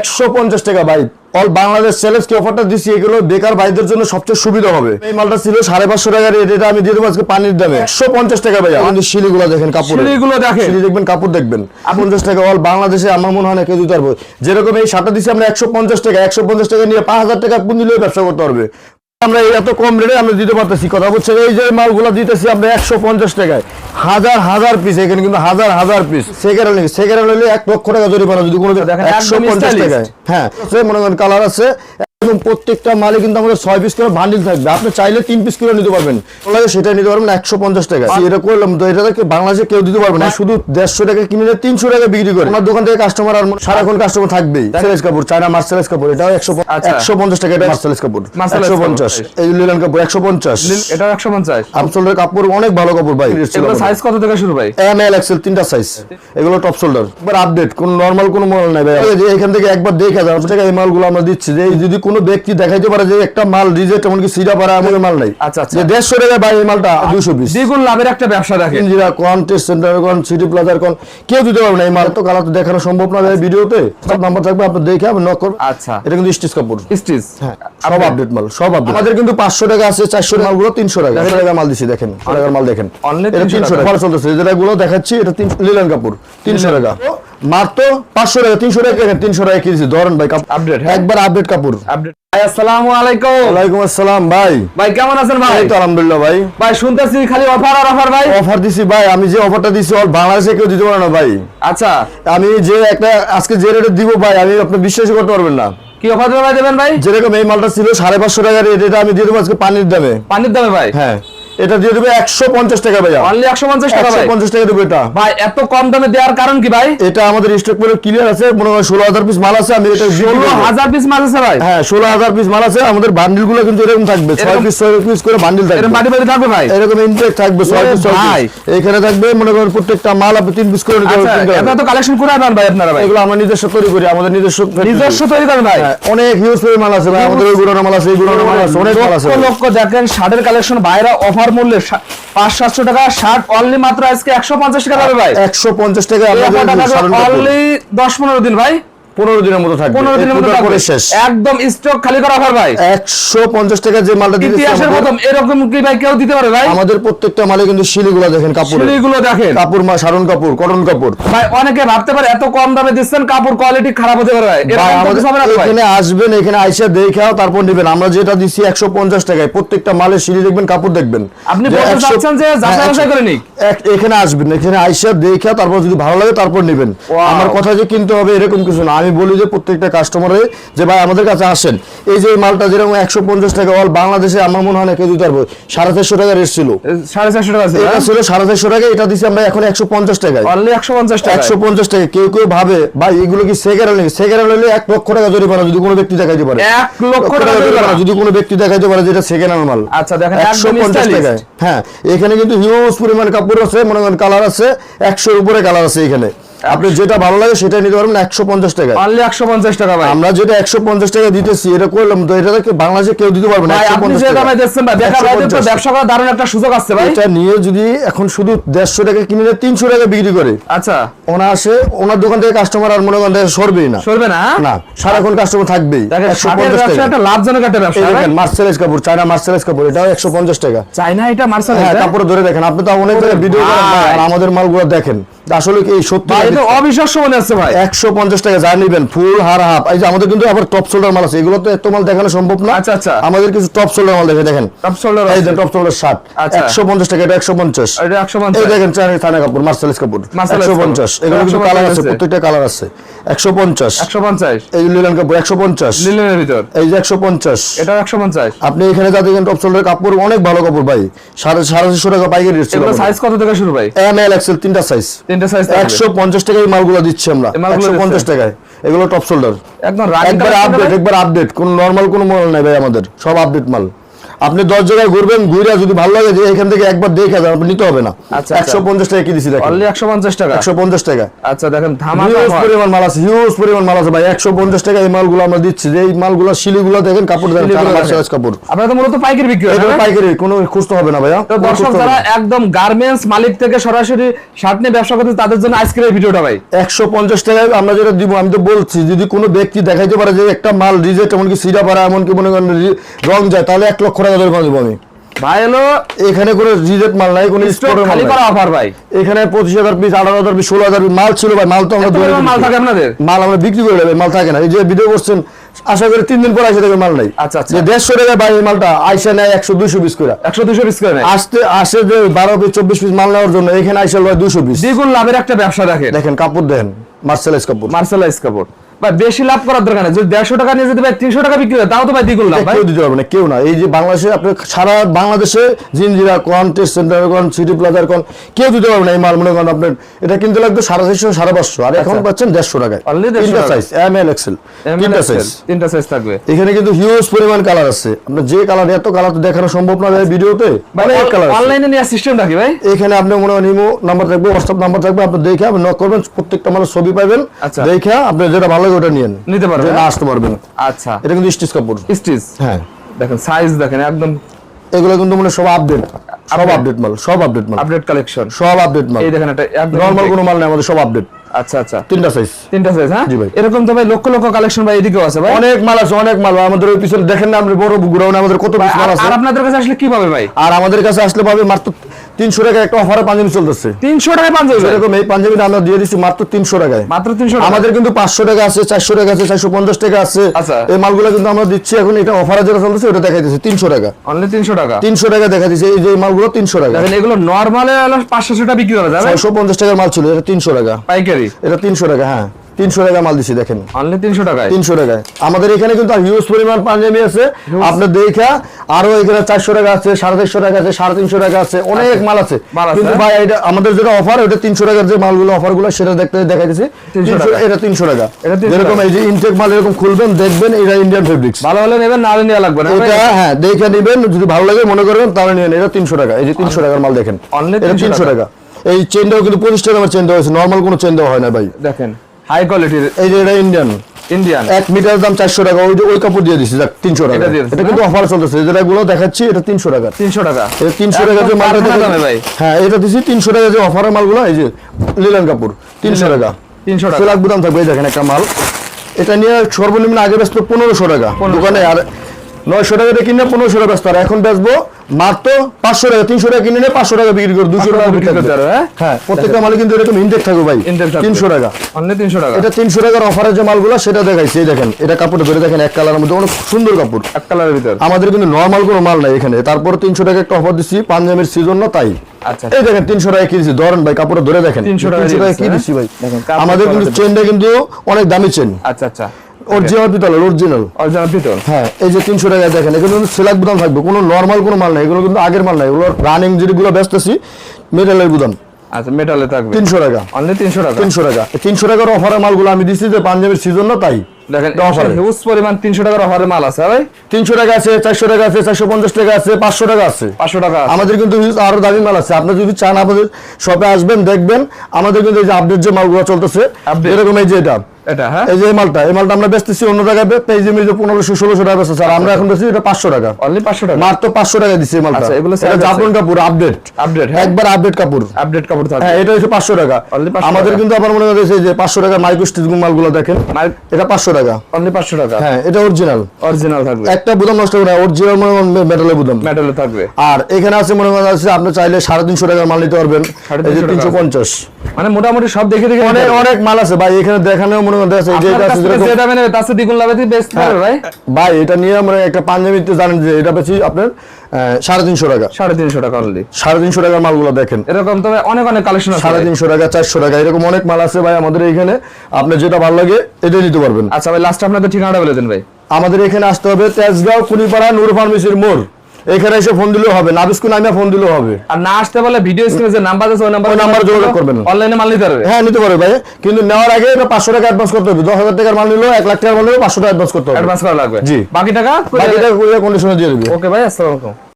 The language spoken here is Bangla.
একশো পঞ্চাশ টাকা ভাই। অল বাংলাদেশ কি অফারটা দিচ্ছি এগুলো বেকার ভাইদের জন্য সবচেয়ে সুবিধা হবে। এই মালটা ছিল সাড়ে পাঁচশো এটা আমি দিয়ে দেবো আজকে পানির দামে। একশো পঞ্চাশ টাকা ভাই আমাদের শিলিগুলো দেখেন কাপড় শিলিগুলো দেখেন। শিলি দেখবেন কাপড় দেখবেন। পঞ্চাশ টাকা অল বাংলাদেশে আমার মনে হয় না কেউ দিতে পারবে। যেরকম এই শার্টটা দিচ্ছি আমরা একশো পঞ্চাশ টাকা একশো পঞ্চাশ টাকা নিয়ে পাঁচ হাজার টাকা পুঁজি নিয়ে ব্যবসা করতে পারবে। আমরা এত কম রেটে আমরা দিতে পারতেছি। কথা বলছে এই যে মালগুলো দিতেছি আমরা একশো পঞ্চাশ টাকায়। হাজার হাজার পিস এখানে কিন্তু হাজার হাজার পিস সেকেন্ড সেকেন্ড এক লক্ষ টাকা জরিমানা যদি কোনো একশো পঞ্চাশ। টাকায়। হ্যাঁ মনে করেন কালার আছে এবং প্রত্যেকটা মালে কিন্তু আমাদের ছয় পিস করে বান্ডিল থাকবে। আপনি চাইলে তিন পিস করে নিতে পারবেন। লাগে সেটা নিতে পারবেন একশো পঞ্চাশ টাকা। এটা করলাম তো এটা থেকে বাংলাদেশে কেউ দিতে পারবে না। শুধু দেড়শো টাকা কিনে তিনশো টাকা বিক্রি করে। আমার দোকান থেকে কাস্টমার আর সারাক্ষণ কাস্টমার থাকবেই। সেলেস কাপড় চায়না মার্সেলেস কাপড় এটাও একশো আচ্ছা। একশো পঞ্চাশ টাকা এটা মার্সেলেস কাপড়। একশো। পঞ্চাশ। এই লিলান কাপড় একশো পঞ্চাশ। এটা একশো পঞ্চাশ। আপসোল্ডার কাপড় অনেক ভালো কাপড় ভাই। সাইজ কত থেকে শুরু ভাই? এম এল এক্সেল তিনটা সাইজ এগুলো টপ শোল্ডার এবার আপডেট কোন নরমাল কোনো মাল নাই ভাই। যে এখান থেকে একবার দেখে টাকা এই মালগুলো আমরা দিচ্ছি। যে যদি কোনো ব্যক্তি দেখাইতে পারে যে একটা মাল রিজেক্ট এমনকি সিডা পারা এমন মাল নাই। আচ্ছা, আচ্ছা। যে দেড়শো টাকা এই মালটা দুশো পিস দ্বিগুণ লাভের একটা ব্যবসা দেখেন ইঞ্জিরা কন টেস্ট সেন্টার কন সিটি প্লাজার কন কেউ দিতে পারবে না এই মাল। তো কালার তো দেখানো সম্ভব না ভিডিওতে। সব নাম্বার থাকবে আপনি দেখে আপনি নক করবেন আচ্ছা। এটা কিন্তু স্টিচ কাপড়। স্টিচ হ্যাঁ সব আপডেট মাল সব আপডেট আমাদের কিন্তু পাঁচশো টাকা আছে চারশো মালগুলো তিনশো টাকা। টাকা মাল দিচ্ছি দেখেন টাকার মাল দেখেন। এটা তিনশো টাকা। টাকা। চলতেছে যেটা গুলো দেখাচ্ছি এটা তিন লিলেন কাপড় তিনশো টাকা। মাত্র পাঁচশো টাকা তিনশো টাকা তিনশো টাকা কিনছি ধরেন ভাই Update, হ্যাঁ। একবার আপডেট কাপড়। আপডেট। ভাই আসসালামু আলাইকুম। ওয়ালাইকুম আসসালাম ভাই। ভাই কেমন আছেন ভাই? এই তো আলহামদুলিল্লাহ ভাই। ভাই শুনতেছি খালি অফার আর অফার ভাই। অফার দিছি ভাই। আমি যে অফারটা দিছি অল বাংলাদেশে কেউ দিতে পারে না ভাই। আচ্ছা। আমি যে একটা আজকে যে রেটে দিব ভাই আমি আপনি বিশ্বাস করতে পারবেন না। কি অফার দেবেন ভাই দেবেন ভাই? যেরকম এই মালটা ছিল সাড়ে পাঁচশো টাকা রেট এটা আমি দিয়ে দেবো আজকে পানির দামে। পানির দামে ভাই? হ্যাঁ। এটা দিয়ে দেবে একশো পঞ্চাশ টাকা ভাইয়া। অনলি একশো পঞ্চাশ টাকা একশো পঞ্চাশ টাকা দেবো এটা। ভাই এত কম দামে দেওয়ার কারণ কি ভাই? এটা আমাদের স্টক পুরো ক্লিয়ার আছে মনে হয় ষোলো হাজার পিস মাল আছে আমি এটা ষোলো হাজার পিস মাছ আছে ভাই। হ্যাঁ ষোলো হাজার পিস মাল আছে আমাদের বান্ডিলগুলো কিন্তু এরকম থাকবে ছয় পিস ছয় পিস করে বান্ডিল থাকবে। বাড়ি বাড়ি থাকবে ভাই। এরকম ইনটেক থাকবে ছয় পিস ছয় এখানে থাকবে মনে করেন প্রত্যেকটা মাল আপনি তিন পিস করে নিতে আচ্ছা পারবেন, করে। এত কালেকশন করে আনেন ভাই আপনারা ভাই। এগুলো আমরা নিজস্ব তৈরি করি আমাদের নিজস্ব নিজস্ব তৈরি করেন ভাই। হ্যাঁ, অনেক হিউজ মাল আছে ভাই আমাদের ওই গুড়ানো মাল আছে এই গুড়ানো মাল আছে অনেক মাল আছে লক্ষ লক্ষ দেখেন শার্টের কালেকশন বাইরে অফার মূল্যে পাঁচ সাতশো টাকা শার্ট অনলি মাত্র আজকে একশো পঞ্চাশ টাকা ভাই। একশো পঞ্চাশ টাকা অনলি দশ পনেরো দিন ভাই। পনেরো দিনের মতো থাকবে। পনেরো দিনের এই মধ্যে পূজার থাকবে। পরে শেষ। একদম স্টক খালি করা অফার ভাই। একশো পঞ্চাশ টাকা যে মালটা ইতিহাসের প্রথম এরকম কি ভাই কেউ দিতে পারে ভাই? আমাদের প্রত্যেকটা মালে কিন্তু শিলিগুলা দেখেন কাপড় সিঁড়িগুলো দেখেন। কাপড় মা সারন কাপড় কটন কাপড়। ভাই অনেকে ভাবতে পারে এত কম দামে দিচ্ছেন কাপড় কোয়ালিটি খারাপ হতে পারে ভাই। ভাই, এরকম তো আমাদের কিছু হবে না তো ভাই? এখানে আসবেন এখানে আইসা দেখাও তারপর নিবেন। আমরা যেটা দিচ্ছি একশো পঞ্চাশ টাকায় প্রত্যেকটা মালে সিঁড়ি দেখবেন কাপড় দেখবেন। আপনি বলতে চাচ্ছেন যে যাচাই হ্যাঁ, বাছাই করে নিক? এখানে আসবেন এখানে আইসা দেখা তারপর যদি ভালো লাগে তারপর নিবেন। আমার কথা যে কিনতে হবে এরকম কিছু না। আমি বলি যে প্রত্যেকটা কাস্টমারে যে ভাই আমাদের কাছে আসেন এই যে মালটা যেরকম একশো পঞ্চাশ টাকা অল বাংলাদেশে আমার মনে হয় না দিতে পারব। সাড়ে চারশো টাকা রেট ছিল। সাড়ে চারশো টাকা এটা ছিল সাড়ে চারশো টাকা এটা দিচ্ছি আমরা এখন একশো পঞ্চাশ টাকায়। অনলি একশো পঞ্চাশ টাকা একশো পঞ্চাশ টাকা। কেউ কেউ ভাবে ভাই এগুলো কি সেকেন্ড হ্যান্ড সেকেন্ড হ্যান্ড হলে এক লক্ষ টাকা জরিমানা যদি কোনো ব্যক্তি দেখাইতে পারে। এক লক্ষ টাকা জরিমানা। যদি কোনো ব্যক্তি দেখাইতে পারে যেটা সেকেন্ড হ্যান্ড মাল। আচ্ছা, দেখেন, একশো পঞ্চাশ। টাকায়। হ্যাঁ এখানে কিন্তু হিউজ পরিমাণ কাপড় আছে মনে করেন কালার আছে একশোর উপরে কালার আছে এখানে। আপনি যেটা ভালো লাগে সেটা নিতে পারবেন একশো পঞ্চাশ টাকা অনলি একশো পঞ্চাশ টাকা ভাই। আমরা যেটা একশো পঞ্চাশ টাকা দিতেছি এটা করলাম তো এটা থেকে বাংলাদেশে কেউ দিতে পারবে না? আপনি যে দামে দিচ্ছেন ভাই বেকার ভাইদের ব্যবসা করার দারুণ একটা সুযোগ আছে ভাই। এটা নিয়ে যদি এখন শুধু দেড়শো টাকা কিনে নিয়ে তিনশো টাকা বিক্রি করে। আচ্ছা। ওনার আসে ওনার দোকান থেকে কাস্টমার আর মনে করেন সরবেই না। সরবে না না সারাক্ষণ কাস্টমার থাকবেই দেখেন একশো পঞ্চাশ ব্যবসা টাকা একটা লাভজনক একটা ব্যবসা। দেখেন কাপড় চায়না মার্সেলেস কাপড় এটাও একশো পঞ্চাশ টাকা। চাইনা এটা মার্শাল হ্যাঁ কাপড় ধরে দেখেন আপনি তো অনেক ভিডিও করেন আমাদের মালগুলো দেখেন। আসলে এই সত্যি এটা অবিশ্বাস্য মনে ভাই। একশো পঞ্চাশ টাকা যা নিবেন ফুল হার হাফ। এই যে আমাদের কিন্তু আবার টপ শোল্ডার মাল আছে। এগুলো তো এত মাল দেখানো সম্ভব না। আচ্ছা, আচ্ছা। আমাদের কিছু টপ শোল্ডার মাল দেখে দেখেন। টপ শোল্ডার এই যে টপ শোল্ডার শার্ট। একশো পঞ্চাশ টাকা এটা একশো পঞ্চাশ। এটা একশো এই দেখেন চায়না থানা কাপড় মার্সেলেস কাপড়। একশো। পঞ্চাশ। এগুলো কিন্তু কালার আছে। প্রত্যেকটা কালার আছে। একশো পঞ্চাশ। একশো পঞ্চাশ। এই লিলান কাপড় একশো পঞ্চাশ। লিলেনের ভিতর। এই যে একশো পঞ্চাশ। এটাও একশো পঞ্চাশ। আপনি এখানে যা দেখেন টপ শোল্ডার কাপড় অনেক ভালো কাপড় ভাই। সাড়ে সাড়ে ছশো টাকা পাইকারি সাইজ কত থেকে শুরু ভাই? এম এল এক্সেল তিনটা সাইজ তিনটে সাইজ একশো পঞ্চাশ টাকায় এই মালগুলো দিচ্ছি আমরা। এই মালগুলো একশো পঞ্চাশ দিচ্ছে। টাকায়। এগুলো টপ শোল্ডার একদম একবার আপডেট একবার আপডেট কোন নরমাল কোন মাল নাই ভাই আমাদের। সব আপডেট মাল। আপনি দশ জায়গায় ঘুরবেন ঘুরে যদি ভালো লাগে যে এখান থেকে একবার দেখে যান আপনি নিতে হবে না। আচ্ছা, একশো পঞ্চাশ টাকা কি দিছি দেখেন? অনলি একশো পঞ্চাশ টাকা? একশো পঞ্চাশ টাকা। আচ্ছা দেখেন হিউজ পরিমাণ মাল আছে হিউজ পরিমাণ মাল আছে ভাই। একশো পঞ্চাশ টাকা এই মালগুলো আমরা দিচ্ছি। যে এই মালগুলো শিলিগুলো দেখেন কাপড় দেখেন। কাপড়। আপনারা তো মূলত পাইকারি বিক্রি হ্যাঁ? পাইকারি কোনো খুঁজতে হবে না ভাইয়া তো দর্শক যারা একদম গার্মেন্টস মালিক থেকে সরাসরি শার্ট নিয়ে ব্যবসা করতে তাদের জন্য আজকের ভিডিওটা ভাই। একশো পঞ্চাশ টাকায় আমরা যেটা দিব আমি তো বলছি যদি কোনো ব্যক্তি দেখাইতে পারে যে একটা মাল রিজেক্ট এমনকি সিরা পারা এমনকি মনে করেন রি- রং যায় তাহলে এক লক্ষ টাকা ভাই হলো এখানে কোনো রিজেক্ট মাল নাই কোনো মাল খালি করা অফার ভাই। এখানে পিস পিস মাল ছিল ভাই। মাল তো আমরা ধরে মাল থাকে আপনাদের? মাল আমরা বিক্রি করে দেবে মাল থাকে না। এই যে ভিডিও করছেন আশা করি তিন দিন পর দেখবে মাল নাই। আচ্ছা, আচ্ছা। যে দেড়শো টাকা ভাই মালটা আইসা নেয় একশো দুইশো পিস করে। একশো দুশো পিস করে নেয়? আসতে আসে যে বারো পিস চব্বিশ পিস মাল নেওয়ার জন্য এখানে আইসা ভাই দুশো পিস দ্বিগুণ লাভের একটা ব্যবসা দেখেন। দেখেন কাপড় দেন মার্সেলাইজ কাপড়। মার্শালাইজ কাপড়। ভাই বেশি লাভ করার দরকার নেই। যদি দেড়শো টাকা নিয়ে যদি ভাই তিনশো টাকা বিক্রি হয় তাও তো ভাই দ্বিগুণ লাভ কেউ দিতে পারবে না কেউ না। এই যে বাংলাদেশে আপনি সারা বাংলাদেশে জিনজিরা কন টেস্ট সেন্টার কন সিটি প্লাজার কন কেউ দিতে পারবে না এই মাল মনে করেন আপনার এটা কিনতে লাগবে সাড়ে চারশো সাড়ে পাঁচশো। আর এখন পাচ্ছেন দেড়শো টাকায়। তিনটা। সাইজ এম এল এক্সেল তিনটা সাইজ তিনটা সাইজ থাকবে। এখানে কিন্তু হিউজ পরিমাণ কালার আছে। আপনার যে কালার এত কালার তো দেখানো সম্ভব না ভাই ভিডিওতে। অনলাইনে নেওয়ার সিস্টেম রাখি ভাই? এখানে আপনি মনে হয় ইমো নাম্বার থাকবে হোয়াটসঅ্যাপ নাম্বার থাকবে আপনি দেখে আপনি নক করবেন প্রত্যেকটা মালের ছবি পাবেন। আচ্ছা। দেখে আপনি যেটা ভালো ওটা নিয়েন নিতে পারবেন? আসতে পারবেন আচ্ছা। এটা কিন্তু স্টিচ কাপড়। স্টিচ হ্যাঁ। দেখেন সাইজ দেখেন একদম এগুলো কিন্তু মানে সব আপডেট সব আপডেট মাল সব আপডেট মাল। আপডেট কালেকশন সব আপডেট মাল। এই দেখেন এটা একদম নরমাল কোনো মাল নেই আমাদের সব আপডেট আচ্ছা আচ্ছা। তিনটা সাইজ তিনটা সাইজ হ্যাঁ? জি ভাই। এরকম তো ভাই লক্ষ লক্ষ কালেকশন ভাই এদিকেও আছে ভাই। অনেক মাল আছে অনেক মাল। আমাদের ওই পিছনে দেখেন না বড় গুড়াউনে আমাদের কত মাল আছে আর আপনাদের কাছে আসলে কি পাবে ভাই? আর আমাদের কাছে আসলে পাবে মাত্র তিনশো টাকা একটা অফারে পাঞ্জাবি চলতেছে। তিনশো টাকায় পাঞ্জাবি? এরকম এই পাঞ্জাবিটা আমরা দিয়ে দিচ্ছি মাত্র তিনশো টাকায়। মাত্র তিনশো আমাদের কিন্তু পাঁচশো টাকা আছে চারশো টাকা আছে চারশো পঞ্চাশ টাকা আছে। আচ্ছা। এই মালগুলো কিন্তু আমরা দিচ্ছি এখন এটা অফারে যেটা চলতেছে ওটা দেখাই দিচ্ছি তিনশো টাকা। অনলি তিনশো টাকা? তিনশো টাকা দেখা দিচ্ছে এই যে মালগুলো তিনশো টাকা। দেখেন এগুলো নর্মালে হলো পাঁচশো টাকা বিক্রি করা যাবে? পঞ্চাশ টাকার মাল ছিল এটা তিনশো টাকা। পাইকারি? এটা তিনশো টাকা হ্যাঁ। তিনশো টাকা মাল দিচ্ছি দেখেন। অনলি তিনশো টাকায়? তিনশো টাকায়। আমাদের এখানে কিন্তু হিউজ পরিমাণ পাঞ্জাবি আছে। আপনার দেখা আরও এখানে চারশো টাকা আছে সাড়ে চারশো টাকা আছে সাড়ে তিনশো টাকা আছে অনেক মাল আছে। কিন্তু হ্যাঁ? ভাই এটা আমাদের যেটা অফার ওটা তিনশো টাকার যে মালগুলো অফারগুলো সেটা দেখতে দেখাইতেছি। 300 টাকা। এটা তিনশো টাকা। এটা 300 যেরকম টাকা। এই যে ইনটেক মাল এরকম খুলবেন দেখবেন এটা ইন্ডিয়ান ফেব্রিক্স ভালো হলে নেবেন না হলে নেওয়া লাগবে না এটা হ্যাঁ দেখে নিবেন যদি ভালো লাগে মনে করবেন তাহলে নিবেন এটা তিনশো টাকা এই যে তিনশো টাকার মাল দেখেন। Only 300 তিনশো টাকা। এই চেনটাও কিন্তু পঁচিশ টাকা আমার চেন দেওয়া হয়েছে নর্মাল কোনো চেন দেওয়া হয় না ভাই। দেখেন। হাই কোয়ালিটির এই যে এটা ইন্ডিয়ান ইন্ডিয়ান এক মিটার দাম চারশো টাকা ওই যে ওই কাপড় দিয়ে দিচ্ছি যাক তিনশো টাকা। এটা কিন্তু অফার চলতেছে যেটা গুলো দেখাচ্ছি এটা তিনশো টাকা। তিনশো টাকা। এটা তিনশো টাকা যে মালটা ভাই? হ্যাঁ এটা দিছি তিনশো টাকা যে অফারের মালগুলো এই যে লিলান কাপড় তিনশো টাকা। তিনশো টাকা। সেলাক দাম থাকবে এই দেখেন একটা মাল। এটা নিয়ে সর্বনিম্ন আগে ব্যস্ত পনেরোশো টাকা। দোকানে আর নয়শো টাকা দিয়ে কিনে পনেরোশো টাকা আর এখন বেচবো মাত্র পাঁচশো টাকা তিনশো টাকা কিনে নিয়ে পাঁচশো টাকা বিক্রি করে দুশো টাকা বিক্রি করতে হ্যাঁ? হ্যাঁ। প্রত্যেকটা মালে কিন্তু এরকম ইনটেক থাকবে ভাই তিনশো টাকা। তিনশো টাকা। এটা তিনশো টাকার অফারের যে মালগুলো সেটা দেখাইছি এই দেখেন এটা কাপড়টা ধরে দেখেন এক কালারের মধ্যে অনেক সুন্দর কাপড়। এক কালারের ভিতর। আমাদের কিন্তু নর্মাল কোনো মাল নাই এখানে। তারপর তিনশো টাকা একটা অফার দিচ্ছি পাঞ্জাবের সিজন না তাই। আচ্ছা। এই দেখেন তিনশো টাকা কি দিচ্ছি ধরেন ভাই কাপড়টা ধরে দেখেন। তিনশো টাকা কি দিচ্ছি ভাই? আমাদের কিন্তু। চেনটা কিন্তু অনেক দামি চেন আচ্ছা আচ্ছা। অরিজিনাল পিতলের অরিজিনাল অরিজিনাল পিতল হ্যাঁ এই যে তিনশো টাকা দেখেন এগুলো কিন্তু সেলাক বুদাম থাকবে কোনো নর্মাল কোনো মাল নাই এগুলো কিন্তু আগের মাল নাই এগুলো রানিং যেগুলো ব্যস্তেছি মেটালের বুদাম আচ্ছা মেটালে থাকবে। তিনশো টাকা। অনলি তিনশো টাকা? তিনশো টাকা। তিনশো টাকার অফারের মালগুলো আমি দিচ্ছি যে পাঞ্জাবের সিজন না তাই। দেখেন। হিউজ পরিমাণ তিনশো টাকার অফারের মাল আছে ভাই। তিনশো টাকা আছে চারশো টাকা আছে চারশো পঞ্চাশ টাকা আছে পাঁচশো টাকা আছে। পাঁচশো টাকা আমাদের কিন্তু আরও দামি মাল আছে। আপনি যদি চান আমাদের শপে আসবেন দেখবেন আমাদের কিন্তু এই যে আপডেট যে মালগুলো চলতেছে। এরকম এই যে এটা। এটা হ্যাঁ? এই যে এই মালটা এই মালটা আমরা বেচতেছি অন্য জায়গায় পেজি মিলে পনেরোশো ষোলোশো টাকা বেচতেছি। আর আমরা এখন বেচছি এটা পাঁচশো টাকা। অনলি পাঁচশো টাকা? মাত্র পাঁচশো টাকা দিচ্ছি এই মালটা। আচ্ছা, এগুলো এটা size আছে? জাপান কাপড় আপডেট আপডেট হ্যাঁ। একবার আপডেট কাপড় আপডেট কাপড় হ্যাঁ এটা হচ্ছে পাঁচশো টাকা। আমাদের কিন্তু আবার মনে হচ্ছে যে পাঁচশো টাকা মাইক্রো স্টিচ মালগুলো দেখেন এটা পাঁচশো টাকা। অনলি পাঁচশো টাকা? হ্যাঁ এটা অরিজিনাল অরিজিনাল থাকবে। একটা বুদাম নষ্ট করে অরিজিনাল মনে মেটালের বুদাম মেটালে থাকবে। আর এখানে আছে মনে করেন আছে আপনি চাইলে সাড়ে তিনশো টাকার মাল নিতে পারবেন। তিনশো পঞ্চাশ। মানে মোটামুটি সব দেখে দেখে অনেক অনেক মাল আছে। ভাই এখানে দেখানেও মনে করেন আছে যে এটা আছে যেটা মেনে তার দ্বিগুণ লাভে বেচতে পারবে ভাই। ভাই এটা নিয়ে আমরা একটা পাঞ্জাবিতে জানেন যে এটা পেয়েছি আপনার আহ, সাড়ে তিনশো টাকা। সাড়ে তিনশো টাকা অনলি সাড়ে তিনশো টাকার মালগুলো দেখেন। এরকম অনেক অনেক কালেকশন আছে টাকা চারশো টাকা এরকম অনেক মাল আছে ভাই আমাদের এখানে আপনি যেটা ভালো লাগে এটাই নিতে পারবেন। আচ্ছা ভাই লাস্ট আপনাদের ঠিকানাটা বলে দেন ভাই। আমাদের এখানে আসতে হবে তেজগাঁও কুনিপাড়া নূর ফার্মেসির মোড়। এখানে এসে ফোন দিলেও হবে না নাবিস্কু আমি ফোন দিলেও হবে। আর না আসতে বলে ভিডিও স্ক্রিনে যে নাম্বার আছে ওই নাম্বার ওই নাম্বার যোগাযোগ করবেন। অনলাইনে মাল নিতে পারবে। হ্যাঁ নিতে পারবে ভাই। কিন্তু নেওয়ার আগে এটা পাঁচশো টাকা অ্যাডভান্স করতে হবে। দশ হাজার টাকার মাল নিলো এক লাখ টাকার মাল নিলেও পাঁচশো টাকা অ্যাডভান্স করতে হবে। অ্যাডভান্স করা লাগবে। জি। বাকি টাকা বাকি টাকা কন্ডিশনে দিয়ে দেবে। ওকে ভাই আসসালামু আলাইকুম।